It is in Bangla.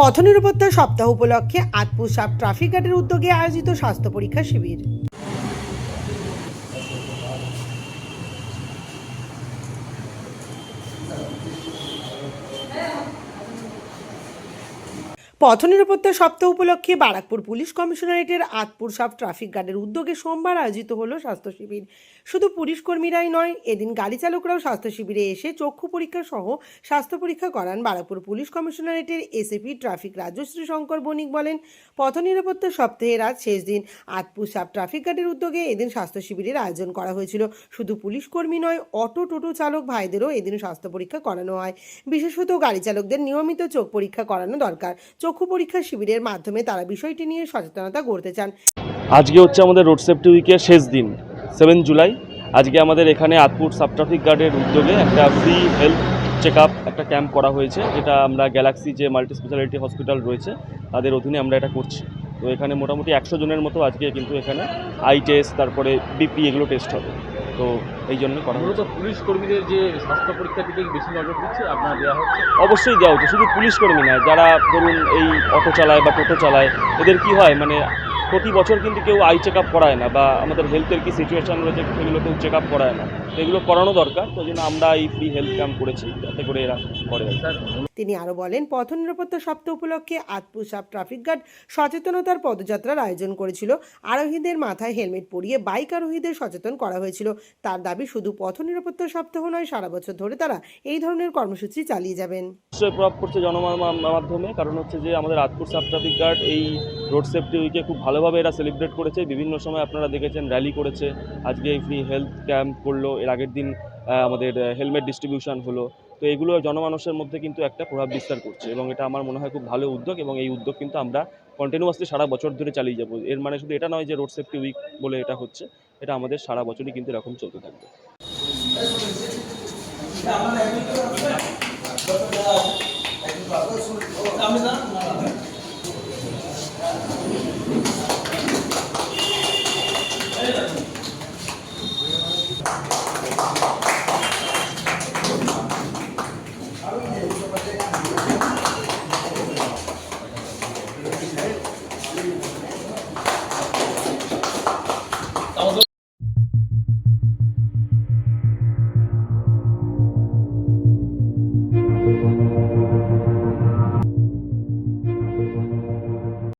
পথ নিরাপত্তা সপ্তাহ উপলক্ষে আতপুর সাব ট্রাফিক গার্ডের উদ্যোগে আয়োজিত স্বাস্থ্য পরীক্ষা শিবির। পথ নিরাপত্তা সপ্তাহ উপলক্ষে বারাকপুর পুলিশ কমিশনারেটের আতপুর সাব ট্রাফিক গার্ডের উদ্যোগে সোমবার আয়োজিত হলো স্বাস্থ্য শিবির শুধু পুলিশ কর্মীরাই নয়, এদিন গাড়ি চালকরাও স্বাস্থ্য শিবিরে এসে চক্ষু পরীক্ষা সহ স্বাস্থ্য পরীক্ষা করান বারাকপুর পুলিশ কমিশনারেটের এসএপি ট্রাফিক রাজশ্রী শঙ্কর বণিক বলেন, পথ নিরাপত্তা সপ্তাহের আজ শেষ দিন আতপুর সাব ট্রাফিক গার্ডের উদ্যোগে এদিন স্বাস্থ্য শিবিরের আয়োজন করা হয়েছিল। শুধু পুলিশ কর্মী নয়, অটো, টোটো চালক ভাইদেরও এদিন স্বাস্থ্য পরীক্ষা করানো হয়। বিশেষত গাড়ি চালকদের নিয়মিত চোখ পরীক্ষা করানো দরকার। চক্ষু পরীক্ষা শিবিরের মাধ্যমে তারা বিষয়টি নিয়ে সচেতনতা গড়তে চান। আজকে হচ্ছে আমাদের রোড সেফটি উইকের শেষ দিন সেভেন জুলাই আজকে আমাদের এখানে আতপুর সাব ট্রাফিক গার্ডের উদ্যোগে একটা ফ্রি হেলথ চেক একটা ক্যাম্প করা হয়েছে, যেটা আমরা গ্যালাক্সি যে মাল্টি স্পেশালিটি হসপিটাল রয়েছে, তাদের অধীনে আমরা এটা করছি। তো এখানে মোটামুটি একশো জনের মতো আজকে কিন্তু এখানে আই টেস্ট তারপরে বিপি এগুলো টেস্ট হবে। তো এই জন্য করা মূলত পুলিশ কর্মীদের যে স্বাস্থ্য পরীক্ষা দিকে বেশি নজর দিচ্ছে আপনার দেওয়া হচ্ছে? অবশ্যই দেওয়া হচ্ছে শুধু পুলিশ কর্মী নয় যারা ধরুন এই অটো চালায় বা টোটো চালায় এদের কি হয় মানে প্রতি বছর কিন্তু কেউ আই চেক আপ করায় না বা আমাদের হেলথের কি সিচুয়েশন রয়েছে সেগুলো কেউ চেক আপ করায় না। এগুলো করানো দরকার তো জন্য আমরা এই ফ্রি হেলথ ক্যাম্প করেছি যাতে করে এরা করে তিনি আরও বলেন পথ নিরাপত্তা সপ্তাহ উপলক্ষে আতপুর সাব ট্রাফিক গার্ড সচেতনতার পদযাত্রার আয়োজন করেছিল। আরোহীদের মাথায় হেলমেট পরিয়ে বাইক আরোহীদের সচেতন করা হয়েছিল। তার দাবি শুধু পথ নিরাপত্তা সপ্তাহ নয় সারা বছর ধরে তারা এই ধরনের কর্মসূচি চালিয়ে যাবেন। নিশ্চয়ই প্রভাব পড়ছে জনমাধ্যমের মাধ্যমে কারণ হচ্ছে যে আমাদের আতপুর সাব ট্রাফিক গার্ড এই রোড সেফটি উইকে খুব ভালোভাবে এরা সেলিব্রেট করেছে। বিভিন্ন সময় আপনারা দেখেছেন র্যালি করেছে। আজকে ফ্রি হেলথ ক্যাম্প করল। এর আগের দিন আমাদের হেলমেট ডিস্ট্রিবিউশন হলো। তো এগুলো জনমানুষের মধ্যে কিন্তু একটা প্রভাব বিস্তার করছে এবং এটা আমার মনে হয় খুব ভালো উদ্যোগ এবং এই উদ্যোগ কিন্তু আমরা কন্টিনিউয়াসলি সারা বছর ধরে চালিয়ে যাব। এর মানে শুধু এটা নয় যে রোড সেফটি উইক বলে এটা হচ্ছে, এটা আমাদের সারা বছরই কিন্তু এরকম চলতে থাকবে।